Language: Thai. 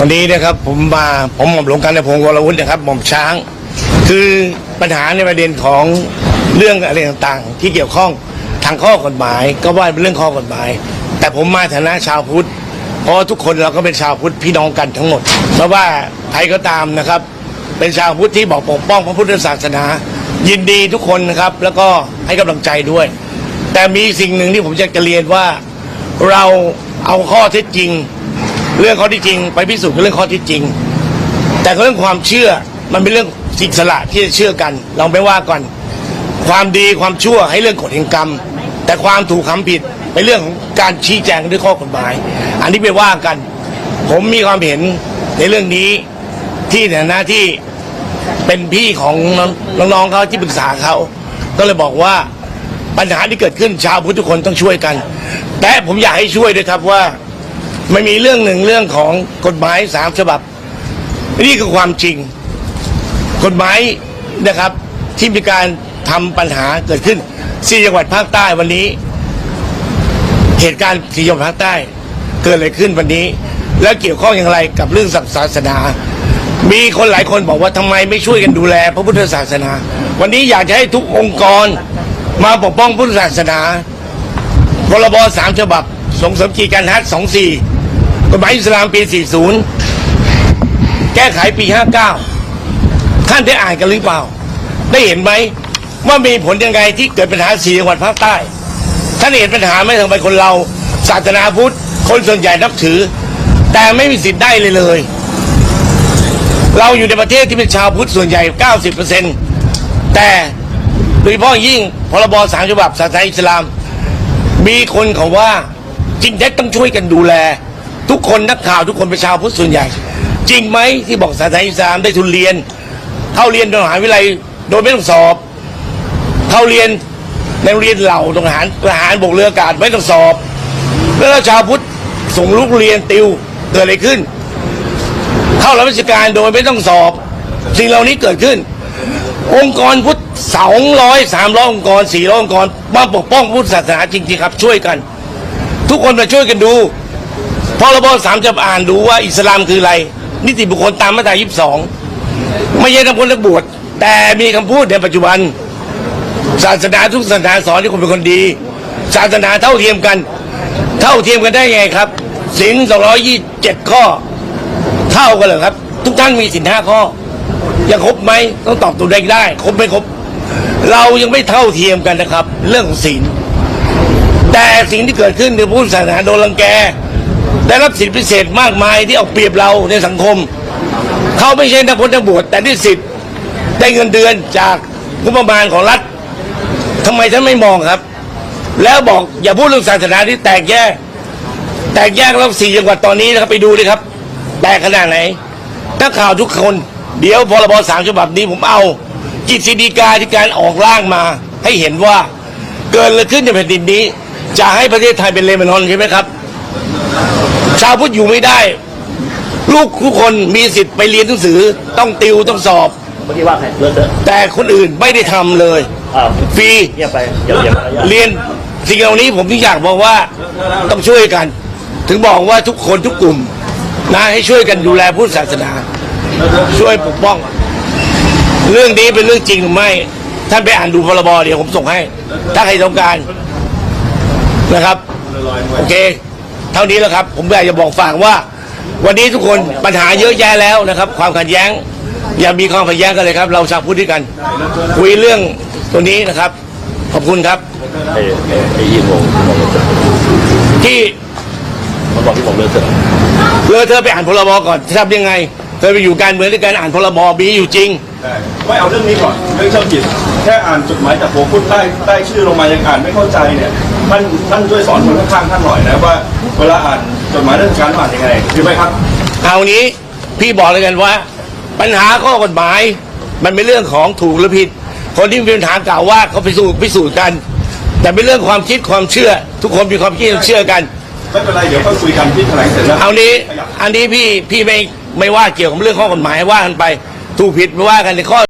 วันนี้นะครับผมมาผมหม่อมหลวงกันในพงศ์วรวุฒินะครับหม่อมช้าง คือปัญหาในประเด็นของเรื่องอะไรต่างๆ ที่เกี่ยวข้องทางข้อกฎหมาย ก็ว่าเป็นเรื่องข้อกฎหมาย แต่ผมมาฐานะชาวพุทธเพราะทุกคนเราก็เป็นชาวพุทธพี่น้องกันทั้งหมดเพราะว่าใครก็ตามนะครับ เป็นชาวพุทธที่บอกปกป้องพระพุทธศาสนา ยินดีทุกคนนะครับ แล้วก็ให้กำลังใจด้วย แต่มีสิ่งหนึ่งที่ผมอยากจะเรียนว่าเราเอาข้อเท็จจริง เรื่องข้อที่จริง ไปพิสูจน์เรื่องข้อที่จริง แต่เรื่องความเชื่อมันเป็นเรื่องอิสระที่จะเชื่อกัน เราไม่ว่ากันความดีความชั่วให้เรื่องกฎแห่งกรรม แต่ความถูกคำผิดเป็นเรื่องของการชี้แจงด้วยข้อกฎหมาย อันนี้ไปว่ากัน ผมมีความเห็นในเรื่องนี้ที่ในฐานะที่เป็นพี่ของน้องๆเขาที่ปรึกษาเขาก็เลยบอกว่าปัญหาที่เกิดขึ้นชาวพุทธทุกคนต้องช่วยกัน แต่ผมอยากให้ช่วยด้วยครับว่า มันมีเรื่องหนึ่งเรื่องของกฎหมายสามฉบับ นี่คือความจริง กฎหมายนะครับ ที่มีการทำปัญหาเกิดขึ้นสี่จังหวัดภาคใต้วันนี้ เหตุการณ์สี่จังหวัดภาคใต้เกิดอะไรขึ้นวันนี้ แล้วเกี่ยวข้องอย่างไรกับเรื่องศาสนา มีคนหลายคนบอกว่าทำไมไม่ช่วยกันดูแล พระพุทธศาสนา วันนี้อยากจะให้ทุกองค์กรมาปกป้องพุทธศาสนาพรบสามฉบับส่งเสริมกีการฮัทสองสี่ กฎหมายอิสลามปีสี่ศูนย์แก้ไขปีห้าเก้าท่านได้อ่านกันหรือเปล่า ได้เห็นไหมว่ามีผลยังไงที่เกิดปัญหาสี่จังหวัดภาคใต้ ท่านเห็นปัญหาไหมทำไมคนเราศาสนาพุทธ คนส่วนใหญ่นับถือ แต่ไม่มีสิทธิ์ได้เลยเลย เราอยู่ในประเทศที่เป็นชาวพุทธส่วนใหญ่ 90%แต่โดยเฉพาะยิ่งพรบสามฉบับศาสนาอิสลาม มีคนเขาว่าจริงแท้ต้องช่วยกันดูแล ทุกคนนักข่าวทุกคนเป็นชาวพุทธส่วนใหญ่ จริงไหมที่บอกศาสนาอิสลามได้ทุนเรียน เข้าเรียนในมหาวิทยาลัยโดยไม่ต้องสอบ เข้าเรียนในโรงเรียนเหล่าทหารทหารบกเรืออากาศไม่ต้องสอบ แล้วชาวพุทธส่งลูกเรียนติวเกิดอะไรขึ้น เข้ารับราชการโดยไม่ต้องสอบ สิ่งเหล่านี้เกิดขึ้น องค์กรพุทธสองร้อยสามร้อยองค์กรสี่ร้อยองค์กรมาปกป้องพุทธศาสนาจริงๆครับ ช่วยกัน ทุกคนมาช่วยกันดู พรบสามจะอ่านดูว่าอิสลามคืออะไร นิติบุคคลตามมาตรายี่สิบสองไม่ใช่ทำคนละบวชแต่มีคำพูดในปัจจุบัน ศาสนาทุกศาสนาสอนให้คนเป็นคนดี ศาสนาเท่าเทียมกัน เท่าเทียมกันได้ไงครับสิงสองร้อยยี่เจ็ดข้อ เท่ากันเหรอครับ ทุกท่านมีสินห้าข้อ ยังครบไหมต้องตอบตัวเองได้ ครบไม่ครบ เรายังไม่เท่าเทียมกันนะครับ เรื่องของศีลแต่สิ่งที่เกิดขึ้นในพุทธศาสนาโดนรังแก ได้รับสิทธิพิเศษมากมายที่เอาเปรียบเราในสังคม เขาไม่ใช่นักพจนักบวชแต่ได้สิทธิ์ได้เงินเดือนจากงบประมาณของรัฐทำไมท่านไม่มองครับ แล้วบอกอย่าพูดเรื่องศาสนาที่แตกแยก แตกแยกแล้วสี่จังหวัดตอนนี้นะครับไปดูเลยครับ แตกขนาดไหนนักข่าวทุกคน เดี๋ยวพรบสามฉบับนี้ผมเอากิจสิดีกาที่การออกร่างมาให้เห็นว่าเกิดอะไรขึ้นในแผ่นดินนี้ จะให้ประเทศไทยเป็นเลบานอนใช่ไหมครับ ชาวพุทธอยู่ไม่ได้ ลูกทุกคนมีสิทธิ์ไปเรียนหนังสือ ต้องติวต้องสอบ เมื่อกี้ว่าใครเลอะเทอะแต่คนอื่นไม่ได้ทำเลยอ้าวฟรีเงียบไปอย่าอย่าอย่าเรียนสิ่งเหล่านี้ผมถึงอยากบอกว่าต้องช่วยกัน ถึงบอกว่าทุกคนทุกกลุ่มนะให้ช่วยกันดูแลพุทธศาสนา ช่วยปกป้อง เรื่องนี้เป็นเรื่องจริงหรือไม่ ท่านไปอ่านดูพรบเดี๋ยวผมส่งให้ ถ้าใครต้องการนะครับ โอเคเท่านี้แล้วครับ ผมอยากจะบอกฝากว่า วันนี้ทุกคนปัญหาเยอะแยะแล้วนะครับ ความขัดแย้ง อย่ามีความขัดแย้งกันเลยครับ เราชาวพุทธด้วยกัน คุยเรื่องตัวนี้นะครับ ขอบคุณครับไอ้ไอ้ยี่โมงบอกเลอะเทอะที่มันบอกที่ผมเลอเทอะเลอเธอไปอ่านพรบก่อนทำยังไง เธอไปอยู่การเมืองด้วยการอ่านพรบมีอยู่จริง ได้ไม่เอาเรื่องนี้ก่อนเรื่องเช่าจิตแค่อ่านจดหมายจากหัวพุทธใต้ใต้ชื่อลงมายังอ่านไม่เข้าใจเนี่ยท่านท่านช่วยสอนคนข้างๆท่านหน่อยนะว่าเวลาอ่านจดหมายราชการอ่านยังไงดีไหมครับเอานี้พี่บอกเลยกันว่า ปัญหาข้อกฎหมาย มันเป็นเรื่องของถูกหรือผิด คนที่มีปัญหากล่าวว่าเขาพิสูจน์พิสูจน์กัน แต่เป็นเรื่องความคิดความเชื่อ ทุกคนมีความคิดความเชื่อกัน ไม่เป็นไรเดี๋ยวค่อยคุยกันที่แถลงเสร็จแล้วเอานี้ ขยับ อันนี้พี่พี่ไม่ ไม่ว่าเกี่ยวกับเรื่องข้อกฎหมายว่ากันไปถูกผิดไม่ว่ากันในข้อ